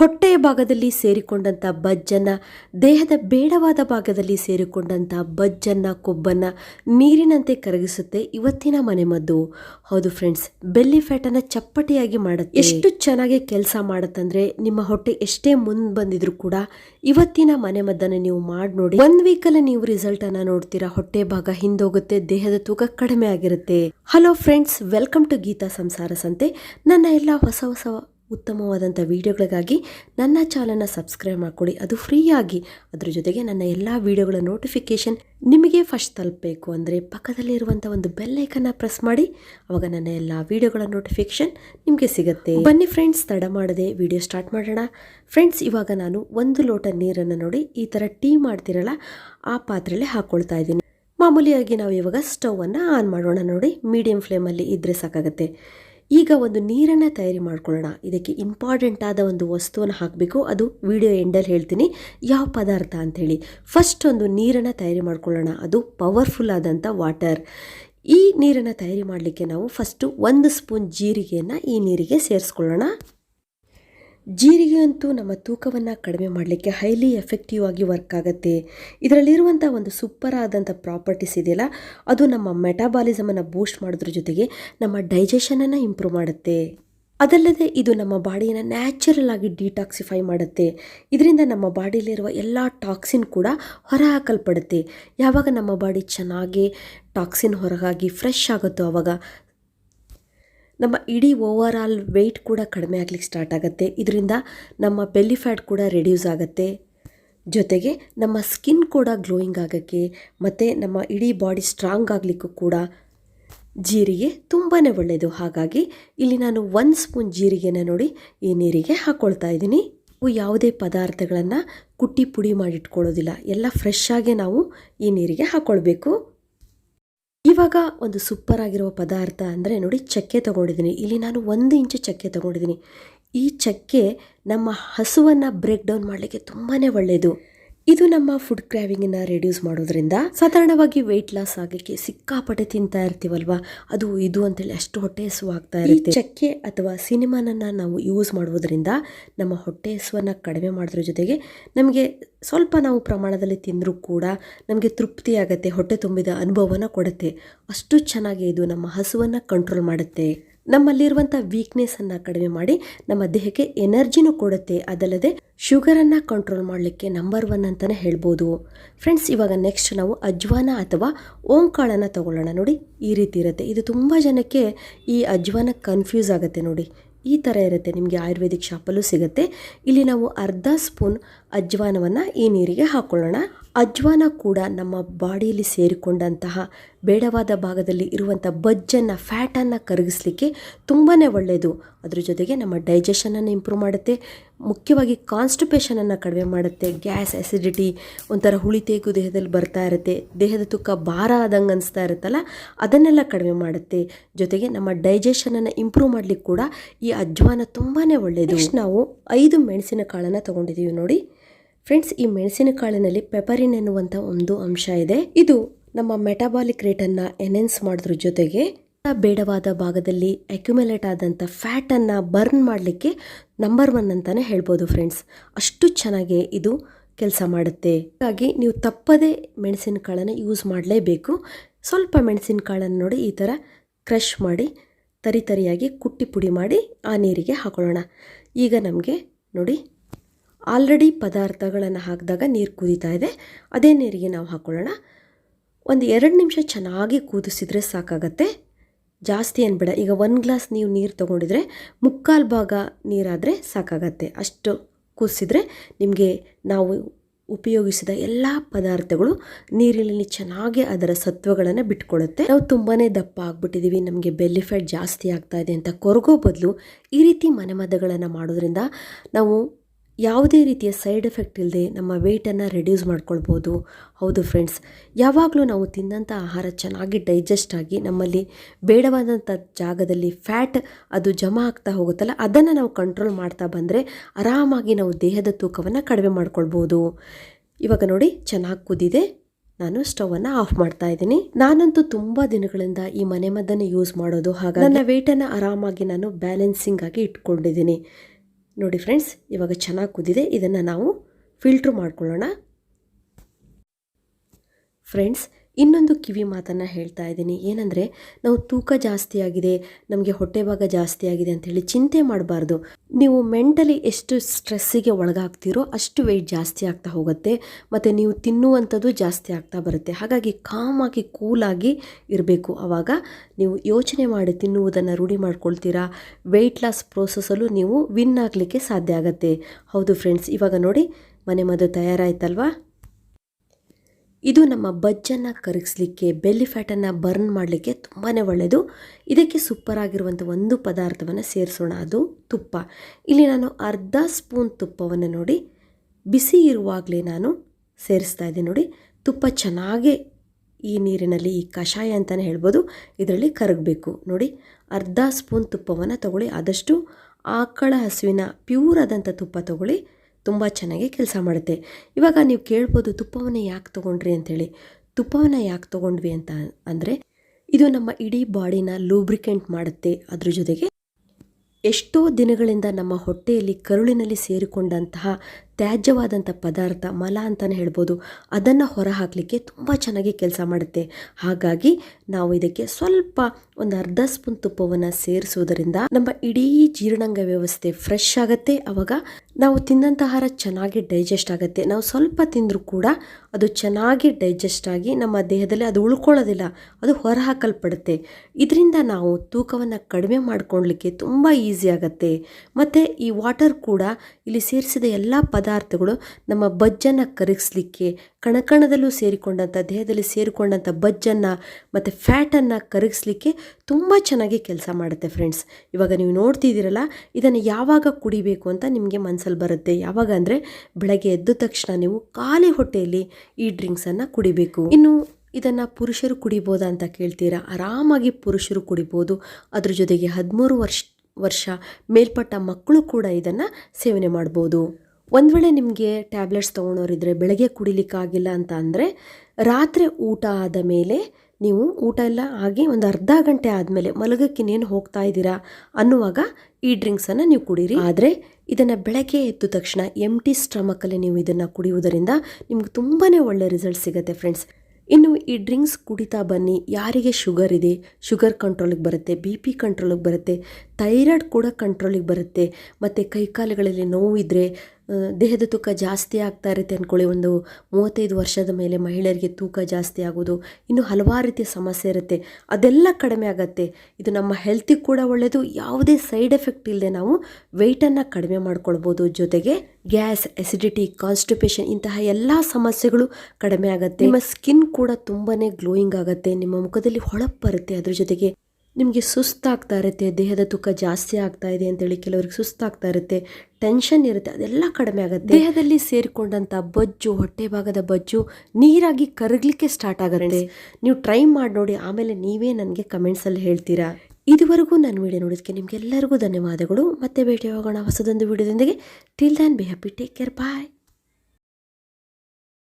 ಹೊಟ್ಟೆಯ ಭಾಗದಲ್ಲಿ ಸೇರಿಕೊಂಡಂಥ ಬಜ್ಜನ್ನು, ದೇಹದ ಬೇಡವಾದ ಭಾಗದಲ್ಲಿ ಸೇರಿಕೊಂಡಂಥ ಬಜ್ಜನ್ನು, ಕೊಬ್ಬನ್ನು ನೀರಿನಂತೆ ಕರಗಿಸುತ್ತೆ ಇವತ್ತಿನ ಮನೆಮದ್ದು ಹೌದು ಫ್ರೆಂಡ್ಸ್ ಬೆಲ್ಲಿ ಫ್ಯಾಟನ್ನು ಚಪ್ಪಟೆಯಾಗಿ ಮಾಡುತ್ತೆ. ಎಷ್ಟು ಚೆನ್ನಾಗಿ ಕೆಲಸ ಮಾಡುತ್ತಂದ್ರೆ ನಿಮ್ಮ ಹೊಟ್ಟೆ ಎಷ್ಟೇ ಮುಂದೆ ಬಂದಿದ್ರು ಕೂಡ ಇವತ್ತಿನ ಮನೆಮದ್ದನ್ನು ನೀವು ಮಾಡಿ ನೋಡಿ. ಒಂದು ವೀಕಲ್ಲಿ ನೀವು ರಿಸಲ್ಟ್ ಅನ್ನ ನೋಡ್ತೀರಾ, ಹೊಟ್ಟೆ ಭಾಗ ಹಿಂದೋಗುತ್ತೆ, ದೇಹದ ತೂಕ ಕಡಿಮೆ ಆಗಿರುತ್ತೆ. Hello friends welcome to Geetha Samsara Santhe. ನನ್ನ ಎಲ್ಲ ಹೊಸ ಹೊಸ ಉತ್ತಮವಾದಂಥ ವೀಡಿಯೋಗಳಿಗಾಗಿ ನನ್ನ ಚಾನಲ್ನ ಸಬ್ಸ್ಕ್ರೈಬ್ ಮಾಡ್ಕೊಳ್ಳಿ ಅದು ಫ್ರೀಯಾಗಿ ಅದ್ರ ಜೊತೆಗೆ ನನ್ನ ಎಲ್ಲ ವೀಡಿಯೋಗಳ ನೋಟಿಫಿಕೇಷನ್ ನಿಮಗೆ ಫಸ್ಟ್ ತಲುಪಬೇಕು ಅಂದರೆ ಪಕ್ಕದಲ್ಲಿರುವಂಥ ಒಂದು ಬೆಲ್ ಐಕನ್ನ ಪ್ರೆಸ್ ಮಾಡಿ. ಅವಾಗ ನನ್ನ ಎಲ್ಲ ವೀಡಿಯೋಗಳ ನೋಟಿಫಿಕೇಷನ್ ನಿಮಗೆ ಸಿಗುತ್ತೆ. ಬನ್ನಿ ಫ್ರೆಂಡ್ಸ್, ತಡ ಮಾಡದೆ ವಿಡಿಯೋ ಸ್ಟಾರ್ಟ್ ಮಾಡೋಣ. ಫ್ರೆಂಡ್ಸ್, ಇವಾಗ ನಾನು ಒಂದು ಲೋಟ ನೀರನ್ನು ನೋಡಿ ಈ ಥರ ಟೀ ಮಾಡ್ತಿರಲ್ಲ, ಆ ಪಾತ್ರೆಯಲ್ಲಿ ಹಾಕ್ಕೊಳ್ತಾ ಇದ್ದೀನಿ. ಮಾಮೂಲಿಯಾಗಿ ನಾವು ಇವಾಗ ಸ್ಟವನ್ನು ಆನ್ ಮಾಡೋಣ ನೋಡಿ. ಮೀಡಿಯಂ ಫ್ಲೇಮಲ್ಲಿ ಇದ್ದರೆ ಸಾಕಾಗುತ್ತೆ. ಈಗ ಒಂದು ನೀರನ್ನು ತಯಾರಿ ಮಾಡ್ಕೊಳ್ಳೋಣ. ಇದಕ್ಕೆ ಇಂಪಾರ್ಟೆಂಟ್ ಆದ ಒಂದು ವಸ್ತುವನ್ನು ಹಾಕಬೇಕು. ಅದು ವಿಡಿಯೋ ಎಂಡಲ್ಲಿ ಹೇಳ್ತೀನಿ. ಯಾವ ಪದಾರ್ಥ ಅಂಥೇಳಿ. ಫಸ್ಟ್ ಒಂದು ನೀರನ್ನು ತಯಾರಿ ಮಾಡ್ಕೊಳ್ಳೋಣ. ಅದು ಪವರ್ಫುಲ್ ಆದಂಥ ವಾಟರ್ ಈ ನೀರನ್ನು ತಯಾರಿ ಮಾಡಲಿಕ್ಕೆ ನಾವು ಫಸ್ಟು ಒಂದು ಸ್ಪೂನ್ ಜೀರಿಗೆಯನ್ನು ಈ ನೀರಿಗೆ ಸೇರಿಸ್ಕೊಳ್ಳೋಣ. ಜೀರಿಗೆ ಅಂತೂ ನಮ್ಮ ತೂಕವನ್ನು ಕಡಿಮೆ ಮಾಡಲಿಕ್ಕೆ ಹೈಲಿ ಎಫೆಕ್ಟಿವ್ ಆಗಿ ವರ್ಕ್ ಆಗುತ್ತೆ. ಇದರಲ್ಲಿರುವಂಥ ಒಂದು ಸೂಪರ್ ಆದಂಥ ಪ್ರಾಪರ್ಟೀಸ್ ಇದೆಯಲ್ಲ, ಅದು ನಮ್ಮ ಮೆಟಾಬಾಲಿಸಮನ್ನು ಬೂಸ್ಟ್ ಮಾಡೋದ್ರ ಜೊತೆಗೆ ನಮ್ಮ ಡೈಜೆಷನನ್ನು ಇಂಪ್ರೂವ್ ಮಾಡುತ್ತೆ. ಅದಲ್ಲದೆ ಇದು ನಮ್ಮ ಬಾಡಿಯನ್ನು ನ್ಯಾಚುರಲ್ ಆಗಿ ಡಿಟಾಕ್ಸಿಫೈ ಮಾಡುತ್ತೆ. ಇದರಿಂದ ನಮ್ಮ ಬಾಡಿಯಲ್ಲಿರುವ ಎಲ್ಲ ಟಾಕ್ಸಿನ್ ಕೂಡ ಹೊರಹಾಕಲ್ಪಡುತ್ತೆ. ಯಾವಾಗ ನಮ್ಮ ಬಾಡಿ ಚೆನ್ನಾಗಿ ಟಾಕ್ಸಿನ್ ಹೊರಗಾಗಿ ಫ್ರೆಶ್ ಆಗುತ್ತೋ ಆವಾಗ ನಮ್ಮ ಇಡೀ ಓವರ್ ಆಲ್ ವೆಯ್ಟ್ ಕೂಡ ಕಡಿಮೆ ಆಗ್ಲಿಕ್ಕೆ ಸ್ಟಾರ್ಟ್ ಆಗುತ್ತೆ. ಇದರಿಂದ ನಮ್ಮ ಬೆಲ್ಲಿ ಫ್ಯಾಟ್ ಕೂಡ ರೆಡ್ಯೂಸ್ ಆಗುತ್ತೆ. ಜೊತೆಗೆ ನಮ್ಮ ಸ್ಕಿನ್ ಕೂಡ ಗ್ಲೋಯಿಂಗ್ ಆಗೋಕ್ಕೆ ಮತ್ತು ನಮ್ಮ ಇಡೀ ಬಾಡಿ ಸ್ಟ್ರಾಂಗ್ ಆಗಲಿಕ್ಕೂ ಕೂಡ ಜೀರಿಗೆ ತುಂಬಾ ಒಳ್ಳೆಯದು ಹಾಗಾಗಿ ಇಲ್ಲಿ ನಾನು ಒಂದು ಸ್ಪೂನ್ ಜೀರಿಗೆನ ನೋಡಿ ಈ ನೀರಿಗೆ ಹಾಕ್ಕೊಳ್ತಾ ಇದ್ದೀನಿ. ನಾವು ಯಾವುದೇ ಪದಾರ್ಥಗಳನ್ನು ಕುಟ್ಟಿ ಪುಡಿ ಮಾಡಿಟ್ಕೊಳ್ಳೋದಿಲ್ಲ. ಎಲ್ಲ ಫ್ರೆಶ್ ಆಗೇ ನಾವು ಈ ನೀರಿಗೆ ಹಾಕ್ಕೊಳ್ಬೇಕು ಇವಾಗ ಒಂದು ಸೂಪರ್ ಆಗಿರುವ ಪದಾರ್ಥ ಅಂದರೆ ನೋಡಿ ಚಕ್ಕೆ ತಗೊಂಡಿದ್ದೀನಿ. ಇಲ್ಲಿ ನಾನು ಒಂದು ಇಂಚು ಚಕ್ಕೆ ತಗೊಂಡಿದ್ದೀನಿ. ಈ ಚಕ್ಕೆ ನಮ್ಮ ಹಸುವನ್ನು ಬ್ರೇಕ್ ಡೌನ್ ಮಾಡಲಿಕ್ಕೆ ತುಂಬಾ ಒಳ್ಳೆಯದು ಇದು ನಮ್ಮ ಫುಡ್ ಕ್ರಾವಿಂಗನ್ನು ರೆಡ್ಯೂಸ್ ಮಾಡೋದ್ರಿಂದ ಸಾಧಾರಣವಾಗಿ ವೆಯ್ಟ್ ಲಾಸ್ ಆಗಕ್ಕೆ ಸಿಕ್ಕಾಪಟ್ಟೆ ತಿಂತಾ ಇರ್ತೀವಲ್ವಾ? ಅದು ಇದು ಅಂತೇಳಿ ಅಷ್ಟು ಹೊಟ್ಟೆ ಹಸುವಾಗ್ತಾ ಇರುತ್ತೆ. ಚಕ್ಕೆ ಅಥವಾ ಸಿನಿಮಾನನ್ನ ನಾವು ಯೂಸ್ ಮಾಡುವುದರಿಂದ ನಮ್ಮ ಹೊಟ್ಟೆ ಹಸುವನ್ನು ಕಡಿಮೆ ಮಾಡೋದ್ರ ಜೊತೆಗೆ ನಮಗೆ ಸ್ವಲ್ಪ ನಾವು ಪ್ರಮಾಣದಲ್ಲಿ ತಿಂದರೂ ಕೂಡ ನಮಗೆ ತೃಪ್ತಿ ಆಗುತ್ತೆ ಹೊಟ್ಟೆ ತುಂಬಿದ ಅನುಭವನ ಕೊಡುತ್ತೆ. ಅಷ್ಟು ಚೆನ್ನಾಗಿ ಇದು ನಮ್ಮ ಹಸುವನ್ನು ಕಂಟ್ರೋಲ್ ಮಾಡುತ್ತೆ. ನಮ್ಮಲ್ಲಿರುವಂಥ ವೀಕ್ನೆಸ್ಸನ್ನು ಕಡಿಮೆ ಮಾಡಿ ನಮ್ಮ ದೇಹಕ್ಕೆ ಎನರ್ಜಿನೂ ಕೊಡುತ್ತೆ. ಅದಲ್ಲದೆ ಶುಗರನ್ನು ಕಂಟ್ರೋಲ್ ಮಾಡಲಿಕ್ಕೆ ನಂಬರ್ ಒನ್ ಅಂತಲೇ ಹೇಳ್ಬೋದು. ಫ್ರೆಂಡ್ಸ್ ಇವಾಗ ನೆಕ್ಸ್ಟ್ ನಾವು ಅಜ್ವಾನ ಅಥವಾ ಓಂಕಾಳನ್ನು ತಗೊಳ್ಳೋಣ ನೋಡಿ. ಈ ರೀತಿ ಇರುತ್ತೆ. ಇದು ತುಂಬ ಜನಕ್ಕೆ ಈ ಅಜ್ವಾನ ಕನ್ಫ್ಯೂಸ್ ಆಗುತ್ತೆ ನೋಡಿ. ಈ ಥರ ಇರುತ್ತೆ. ನಿಮಗೆ ಆಯುರ್ವೇದಿಕ್ ಶಾಪಲ್ಲೂ ಸಿಗುತ್ತೆ. ಇಲ್ಲಿ ನಾವು ಅರ್ಧ ಸ್ಪೂನ್ ಅಜ್ವಾನವನ್ನು ಈ ನೀರಿಗೆ ಹಾಕ್ಕೊಳ್ಳೋಣ ಅಜ್ವಾನ ಕೂಡ ನಮ್ಮ ಬಾಡಿಯಲ್ಲಿ ಸೇರಿಕೊಂಡಂತಹ ಬೇಡವಾದ ಭಾಗದಲ್ಲಿ ಇರುವಂಥ ಬಜ್ಜನ್ನು, ಫ್ಯಾಟನ್ನು ಕರಗಿಸ್ಲಿಕ್ಕೆ ತುಂಬಾ ಒಳ್ಳೆಯದು ಅದ್ರ ಜೊತೆಗೆ ನಮ್ಮ ಡೈಜೆಷನನ್ನು ಇಂಪ್ರೂವ್ ಮಾಡುತ್ತೆ. ಮುಖ್ಯವಾಗಿ ಕಾನ್ಸ್ಟಿಪೇಷನನ್ನು ಕಡಿಮೆ ಮಾಡುತ್ತೆ. ಗ್ಯಾಸ್ ಆ್ಯಸಿಡಿಟಿ ಒಂಥರ ಹುಳಿತೇಗು ದೇಹದಲ್ಲಿ ಬರ್ತಾ ಇರುತ್ತೆ. ದೇಹದ ತುಕ್ಕ ಭಾರ ಆದಂಗೆ ಅನಿಸ್ತಾ ಇರುತ್ತಲ್ಲ, ಅದನ್ನೆಲ್ಲ ಕಡಿಮೆ ಮಾಡುತ್ತೆ. ಜೊತೆಗೆ ನಮ್ಮ ಡೈಜೆಷನನ್ನು ಇಂಪ್ರೂವ್ ಮಾಡಲಿಕ್ಕೆ ಕೂಡ ಈ ಅಜ್ವಾನ ತುಂಬಾ ಒಳ್ಳೆಯದು ನಾವು ಐದು ಮೆಣಸಿನಕಾಳನ್ನು ತೊಗೊಂಡಿದ್ದೀವಿ ನೋಡಿ. ಫ್ರೆಂಡ್ಸ್, ಈ ಮೆಣಸಿನಕಾಳಿನಲ್ಲಿ ಪೆಪರಿನ್ ಎನ್ನುವಂಥ ಒಂದು ಅಂಶ ಇದೆ. ಇದು ನಮ್ಮ ಮೆಟಾಬಾಲಿಕ್ ರೇಟನ್ನು ಎನೆನ್ಸ್ ಮಾಡೋದ್ರ ಜೊತೆಗೆ ಬೇಡವಾದ ಭಾಗದಲ್ಲಿ ಅಕ್ಯುಮುಲೇಟ್ ಆದಂಥ ಫ್ಯಾಟನ್ನು ಬರ್ನ್ ಮಾಡಲಿಕ್ಕೆ ನಂಬರ್ ಒನ್ ಅಂತಲೇ ಹೇಳ್ಬೋದು ಫ್ರೆಂಡ್ಸ್ ಅಷ್ಟು ಚೆನ್ನಾಗಿ ಇದು ಕೆಲಸ ಮಾಡುತ್ತೆ. ಹಾಗಾಗಿ ನೀವು ತಪ್ಪದೇ ಮೆಣಸಿನಕಾಳನ್ನು ಯೂಸ್ ಮಾಡಲೇಬೇಕು. ಸ್ವಲ್ಪ ಮೆಣಸಿನಕಾಳನ್ನು ನೋಡಿ ಈ ಥರ ಕ್ರಷ್ ಮಾಡಿ ತರಿತರಿಯಾಗಿ ಕುಟ್ಟಿ ಪುಡಿ ಮಾಡಿ ಆ ನೀರಿಗೆ ಹಾಕೊಳ್ಳೋಣ. ಈಗ ನಮಗೆ ನೋಡಿ ಆಲ್ರೆಡಿ ಪದಾರ್ಥಗಳನ್ನು ಹಾಕಿದಾಗ ನೀರು ಕುದೀತಾ ಇದೆ. ಅದೇ ನೀರಿಗೆ ನಾವು ಹಾಕ್ಕೊಳ್ಳೋಣ ಒಂದು ಎರಡು ನಿಮಿಷ ಚೆನ್ನಾಗಿ ಕುದಿಸಿದ್ರೆ ಸಾಕಾಗತ್ತೆ. ಜಾಸ್ತಿ ಏನು ಬೇಡ. ಈಗ ಒಂದು ಗ್ಲಾಸ್ ನೀವು ನೀರು ತೊಗೊಂಡಿದ್ರೆ ಮುಕ್ಕಾಲು ಭಾಗ ನೀರಾದರೆ ಸಾಕಾಗತ್ತೆ. ಅಷ್ಟು ಕುದಿಸಿದ್ರೆ ನಿಮಗೆ ನಾವು ಉಪಯೋಗಿಸಿದ ಎಲ್ಲ ಪದಾರ್ಥಗಳು ನೀರಿನಲ್ಲಿ ಚೆನ್ನಾಗಿ ಅದರ ಸತ್ವಗಳನ್ನು ಬಿಟ್ಕೊಳ್ಳುತ್ತೆ ನಾವು ತುಂಬಾ ದಪ್ಪ ಆಗ್ಬಿಟ್ಟಿದ್ದೀವಿ ನಮಗೆ ಬೆಲ್ಲಿ ಫ್ಯಾಟ್ ಜಾಸ್ತಿ ಆಗ್ತಾ ಇದೆ ಅಂತ. ಕೊರಗೋ ಬದಲು ಈ ರೀತಿ ಮನೆಮದ್ದುಗಳನ್ನು ಮಾಡೋದ್ರಿಂದ ನಾವು ಯಾವುದೇ ರೀತಿಯ ಸೈಡ್ ಎಫೆಕ್ಟ್ ಇಲ್ಲದೆ ನಮ್ಮ ವೆಯ್ಟನ್ನು ರೆಡ್ಯೂಸ್ ಮಾಡ್ಕೊಳ್ಬೋದು. ಹೌದು ಫ್ರೆಂಡ್ಸ್, ಯಾವಾಗಲೂ ನಾವು ತಿಂದಂಥ ಆಹಾರ ಚೆನ್ನಾಗಿ ಡೈಜೆಸ್ಟ್ ಆಗಿ ನಮ್ಮಲ್ಲಿ ಬೇಡವಾದಂಥ ಜಾಗದಲ್ಲಿ ಫ್ಯಾಟ್ ಅದು ಜಮಾ ಆಗ್ತಾ ಹೋಗುತ್ತಲ್ಲ, ಅದನ್ನು ನಾವು ಕಂಟ್ರೋಲ್ ಮಾಡ್ತಾ ಬಂದರೆ ಆರಾಮಾಗಿ ನಾವು ದೇಹದ ತೂಕವನ್ನು ಕಡಿಮೆ ಮಾಡ್ಕೊಳ್ಬೋದು. ಇವಾಗ ನೋಡಿ, ಚೆನ್ನಾಗಿ ಕುದಿದೆ. ನಾನು ಸ್ಟವನ್ನು ಆಫ್ ಮಾಡ್ತಾ ಇದ್ದೀನಿ. ನಾನಂತೂ ತುಂಬ ದಿನಗಳಿಂದ ಈ ಮನೆಮದ್ದನ್ನು ಯೂಸ್ ಮಾಡೋದು ಹಾಗಾಗಿ ನನ್ನ ವೆಯ್ಟನ್ನು ಆರಾಮಾಗಿ ನಾನು ಬ್ಯಾಲೆನ್ಸಿಂಗ್ ಆಗಿ ಇಟ್ಕೊಂಡಿದ್ದೀನಿ. ನೋಡಿ ಫ್ರೆಂಡ್ಸ್ ಇವಾಗ ಚೆನ್ನಾಗಿ ಕುದಿದೆ. ಇದನ್ನು ನಾವು ಫಿಲ್ಟ್ರ್ ಮಾಡ್ಕೊಳ್ಳೋಣ. ಫ್ರೆಂಡ್ಸ್ ಇನ್ನೊಂದು ಕಿವಿ ಮಾತನ್ನು ಹೇಳ್ತಾ ಇದ್ದೀನಿ. ಏನಂದರೆ, ನಾವು ತೂಕ ಜಾಸ್ತಿ ಆಗಿದೆ, ನಮಗೆ ಹೊಟ್ಟೆ ಭಾಗ ಜಾಸ್ತಿ ಆಗಿದೆ ಅಂಥೇಳಿ ಚಿಂತೆ ಮಾಡಬಾರ್ದು. ನೀವು ಮೆಂಟಲಿ ಎಷ್ಟು ಸ್ಟ್ರೆಸ್ಸಿಗೆ ಒಳಗಾಗ್ತೀರೋ ಅಷ್ಟು ವೆಯ್ಟ್ ಜಾಸ್ತಿ ಆಗ್ತಾ ಹೋಗುತ್ತೆ, ಮತ್ತು ನೀವು ತಿನ್ನುವಂಥದ್ದು ಜಾಸ್ತಿ ಆಗ್ತಾ ಬರುತ್ತೆ. ಹಾಗಾಗಿ ಕಾಮಾಗಿ, ಕೂಲಾಗಿ ಇರಬೇಕು. ಆವಾಗ ನೀವು ಯೋಚನೆ ಮಾಡಿ ತಿನ್ನುವುದನ್ನು ರೂಢಿ ಮಾಡ್ಕೊಳ್ತೀರಾ? ವೆಯ್ಟ್ ಲಾಸ್ ಪ್ರೋಸೆಸಲ್ಲೂ ನೀವು ವಿನ್ ಆಗಲಿಕ್ಕೆ ಸಾಧ್ಯ ಆಗುತ್ತೆ. ಹೌದು ಫ್ರೆಂಡ್ಸ್ ಇವಾಗ ನೋಡಿ, ಮನೆ ಮದ್ದು ತಯಾರಾಯ್ತಲ್ವಾ? ಇದು ನಮ್ಮ ಬಜ್ಜನ್ನು ಕರಗಿಸ್ಲಿಕ್ಕೆ ಬೆಲ್ಲಿ ಫ್ಯಾಟನ್ನು ಬರ್ನ್ ಮಾಡಲಿಕ್ಕೆ ತುಂಬಾ ಒಳ್ಳೆಯದು ಇದಕ್ಕೆ ಸೂಪರ್ ಆಗಿರುವಂಥ ಒಂದು ಪದಾರ್ಥವನ್ನು ಸೇರಿಸೋಣ. ಅದು ತುಪ್ಪ. ಇಲ್ಲಿ ನಾನು ಅರ್ಧ ಸ್ಪೂನ್ ತುಪ್ಪವನ್ನು ನೋಡಿ, ಬಿಸಿ ಇರುವಾಗಲೇ ನಾನು ಸೇರಿಸ್ತಾ ಇದ್ದೀನಿ ನೋಡಿ. ತುಪ್ಪ ಚೆನ್ನಾಗೇ ಈ ನೀರಿನಲ್ಲಿ, ಈ ಕಷಾಯ ಅಂತಲೇ ಹೇಳ್ಬೋದು, ಇದರಲ್ಲಿ ಕರಗಬೇಕು ನೋಡಿ. ಅರ್ಧ ಸ್ಪೂನ್ ತುಪ್ಪವನ್ನು ತಗೊಳ್ಳಿ. ಆದಷ್ಟು ಆಕಳ ಹಸುವಿನ ಪ್ಯೂರ್ ಆದಂಥ ತುಪ್ಪ ತಗೊಳ್ಳಿ. ತುಂಬ ಚೆನ್ನಾಗಿ ಕೆಲಸ ಮಾಡುತ್ತೆ. ಇವಾಗ ನೀವು ಕೇಳ್ಬೋದು ತುಪ್ಪವನ್ನು ಯಾಕೆ ತೊಗೊಂಡ್ರಿ ಅಂತೇಳಿ. ತುಪ್ಪವನ್ನು ಯಾಕೆ ತೊಗೊಂಡ್ವಿ ಅಂತ ಅಂದರೆ, ಇದು ನಮ್ಮ ಇಡೀ ಬಾಡಿನ ಲೂಬ್ರಿಕೆಂಟ್ ಮಾಡುತ್ತೆ. ಅದ್ರ ಜೊತೆಗೆ ಎಷ್ಟೋ ದಿನಗಳಿಂದ ನಮ್ಮ ಹೊಟ್ಟೆಯಲ್ಲಿ ಕರುಳಿನಲ್ಲಿ ಸೇರಿಕೊಂಡಂತಹ ತ್ಯಾಜ್ಯವಾದಂಥ ಪದಾರ್ಥ, ಮಲ ಅಂತಲೇ ಹೇಳ್ಬೋದು. ಅದನ್ನು ಹೊರಹಾಕಲಿಕ್ಕೆ ತುಂಬ ಚೆನ್ನಾಗಿ ಕೆಲಸ ಮಾಡುತ್ತೆ. ಹಾಗಾಗಿ ನಾವು ಇದಕ್ಕೆ ಸ್ವಲ್ಪ ಒಂದು ಅರ್ಧ ಸ್ಪೂನ್ ತುಪ್ಪವನ್ನು ಸೇರಿಸೋದರಿಂದ ನಮ್ಮ ಇಡೀ ಜೀರ್ಣಾಂಗ ವ್ಯವಸ್ಥೆ ಫ್ರೆಶ್ ಆಗುತ್ತೆ. ಆವಾಗ ನಾವು ತಿಂದಂಥ ಆಹಾರ ಚೆನ್ನಾಗಿ ಡೈಜೆಸ್ಟ್ ಆಗುತ್ತೆ. ನಾವು ಸ್ವಲ್ಪ ತಿಂದರೂ ಕೂಡ ಅದು ಚೆನ್ನಾಗಿ ಡೈಜೆಸ್ಟ್ ಆಗಿ ನಮ್ಮ ದೇಹದಲ್ಲಿ ಅದು ಉಳ್ಕೊಳ್ಳೋದಿಲ್ಲ, ಅದು ಹೊರಹಾಕಲ್ಪಡುತ್ತೆ. ಇದರಿಂದ ನಾವು ತೂಕವನ್ನು ಕಡಿಮೆ ಮಾಡ್ಕೊಳ್ಲಿಕ್ಕೆ ತುಂಬ ಈಸಿ ಆಗುತ್ತೆ. ಮತ್ತು ಈ ವಾಟರ್ ಕೂಡ ಇಲ್ಲಿ ಸೇರಿಸಿದ ಎಲ್ಲ ಪದಾರ್ಥಗಳು ನಮ್ಮ ಬಜ್ಜನ್ನು ಕರಗಿಸ್ಲಿಕ್ಕೆ, ಕಣಕಣದಲ್ಲೂ ಸೇರಿಕೊಂಡಂಥ, ದೇಹದಲ್ಲಿ ಸೇರಿಕೊಂಡಂಥ ಬಜ್ಜನ್ನು ಮತ್ತು ಫ್ಯಾಟನ್ನು ಕರಗಿಸ್ಲಿಕ್ಕೆ ತುಂಬ ಚೆನ್ನಾಗಿ ಕೆಲಸ ಮಾಡುತ್ತೆ ಫ್ರೆಂಡ್ಸ್ ಇವಾಗ ನೀವು ನೋಡ್ತಿದ್ದೀರಲ್ಲ, ಇದನ್ನು ಯಾವಾಗ ಕುಡಿಬೇಕು ಅಂತ ನಿಮಗೆ ಮನಸ್ಸಲ್ಲಿ ಬರುತ್ತೆ. ಯಾವಾಗ ಅಂದರೆ ಬೆಳಗ್ಗೆ ಎದ್ದ ತಕ್ಷಣ ನೀವು ಖಾಲಿ ಹೊಟ್ಟೆಯಲ್ಲಿ ಈ ಡ್ರಿಂಕ್ಸನ್ನು ಕುಡಿಬೇಕು. ಇನ್ನು ಇದನ್ನು ಪುರುಷರು ಕುಡಿಬೋದಾ ಅಂತ ಕೇಳ್ತೀರಾ? ಆರಾಮಾಗಿ ಪುರುಷರು ಕುಡಿಬೋದು. ಅದ್ರ ಜೊತೆಗೆ ಹದಿಮೂರು ವರ್ಷ ವರ್ಷ ಮೇಲ್ಪಟ್ಟ ಮಕ್ಕಳು ಕೂಡ ಇದನ್ನು ಸೇವನೆ ಮಾಡ್ಬೋದು. ಒಂದು ವೇಳೆ ನಿಮಗೆ ಟ್ಯಾಬ್ಲೆಟ್ಸ್ ತೊಗೊಳೋರಿದ್ರೆ ಬೆಳಗ್ಗೆ ಕುಡಿಲಿಕ್ಕಾಗಿಲ್ಲ ಅಂತ ಅಂದರೆ ರಾತ್ರಿ ಊಟ ಆದ ಮೇಲೆ ನೀವು ಊಟ ಎಲ್ಲ ಆಗಿ ಒಂದು ಅರ್ಧ ಗಂಟೆ ಆದಮೇಲೆ ಮಲಗಕ್ಕೆ ಇನ್ನೇನು ಹೋಗ್ತಾ ಇದ್ದೀರಾ ಅನ್ನುವಾಗ ಈ ಡ್ರಿಂಕ್ಸನ್ನು ನೀವು ಕುಡೀರಿ. ಆದರೆ ಇದನ್ನು ಬೆಳಗ್ಗೆ ಎದ್ದ ತಕ್ಷಣ ಎಂ ಟಿ ಸ್ಟಮಕಲ್ಲಿ ನೀವು ಇದನ್ನು ಕುಡಿಯುವುದರಿಂದ ನಿಮ್ಗೆ ತುಂಬಾ ಒಳ್ಳೆ ರಿಸಲ್ಟ್ ಸಿಗುತ್ತೆ ಫ್ರೆಂಡ್ಸ್ ಇನ್ನು ಈ ಡ್ರಿಂಕ್ಸ್ ಕುಡಿತಾ ಬನ್ನಿ. ಯಾರಿಗೆ ಶುಗರ್ ಇದೆ? ಶುಗರ್ ಕಂಟ್ರೋಲಿಗೆ ಬರುತ್ತೆ ಬಿ ಪಿ ಕಂಟ್ರೋಲಿಗೆ ಬರುತ್ತೆ ಥೈರಾಯ್ಡ್ ಕೂಡ ಕಂಟ್ರೋಲಿಗೆ ಬರುತ್ತೆ, ಮತ್ತು ಕೈಕಾಲುಗಳಲ್ಲಿ ನೋವಿದ್ರೆ ದೇಹದ ತೂಕ ಜಾಸ್ತಿ ಆಗ್ತಾ ಇರುತ್ತೆ ಅಂದ್ಕೊಳ್ಳಿ ಒಂದು ಮೂವತ್ತೈದು ವರ್ಷದ ಮೇಲೆ ಮಹಿಳೆಯರಿಗೆ ತೂಕ ಜಾಸ್ತಿ ಆಗೋದು, ಇನ್ನು ಹಲವಾರು ರೀತಿಯ ಸಮಸ್ಯೆ ಇರುತ್ತೆ. ಅದೆಲ್ಲ ಕಡಿಮೆ ಆಗುತ್ತೆ. ಇದು ನಮ್ಮ ಹೆಲ್ತಿಗೆ ಕೂಡ ಒಳ್ಳೆಯದು ಯಾವುದೇ ಸೈಡ್ ಎಫೆಕ್ಟ್ ಇಲ್ಲದೆ ನಾವು ವೆಯ್ಟನ್ನು ಕಡಿಮೆ ಮಾಡ್ಕೊಳ್ಬೋದು. ಜೊತೆಗೆ ಗ್ಯಾಸ್ ಎಸಿಡಿಟಿ ಕಾನ್ಸ್ಟಿಪೇಷನ್ ಇಂತಹ ಎಲ್ಲ ಸಮಸ್ಯೆಗಳು ಕಡಿಮೆ ಆಗುತ್ತೆ. ನಿಮ್ಮ ಸ್ಕಿನ್ ಕೂಡ ತುಂಬಾ ಗ್ಲೋಯಿಂಗ್ ಆಗುತ್ತೆ. ನಿಮ್ಮ ಮುಖದಲ್ಲಿ ಹೊಳಪು ಬರುತ್ತೆ. ಅದ್ರ ಜೊತೆಗೆ ನಿಮಗೆ ಸುಸ್ತಾಗ್ತಾ ಇರುತ್ತೆ ದೇಹದ ತೂಕ ಜಾಸ್ತಿ ಆಗ್ತಾ ಇದೆ ಅಂತೇಳಿ ಕೆಲವರಿಗೆ ಸುಸ್ತಾಗ್ತಾ ಇರುತ್ತೆ ಟೆನ್ಷನ್ ಇರುತ್ತೆ ಅದೆಲ್ಲ ಕಡಿಮೆ ಆಗುತ್ತೆ. ದೇಹದಲ್ಲಿ ಸೇರಿಕೊಂಡಂಥ ಬಜ್ಜು ಹೊಟ್ಟೆ ಭಾಗದ ಬಜ್ಜು ನೀರಾಗಿ ಕರಗಲಿಕ್ಕೆ ಸ್ಟಾರ್ಟ್ ಆಗುತ್ತೆ. ನೀವು ಟ್ರೈ ಮಾಡಿ ನೋಡಿ ಆಮೇಲೆ ನೀವೇ ನನಗೆ ಕಮೆಂಟ್ಸಲ್ಲಿ ಹೇಳ್ತೀರಾ? ಇದುವರೆಗೂ ನನ್ನ ವಿಡಿಯೋ ನೋಡೋದಕ್ಕೆ ನಿಮಗೆಲ್ಲರಿಗೂ ಧನ್ಯವಾದಗಳು. ಮತ್ತೆ ಭೇಟಿ ಹೋಗೋಣ ಹೊಸದೊಂದು ವಿಡಿಯೋದೊಂದಿಗೆ till then be happy take care bye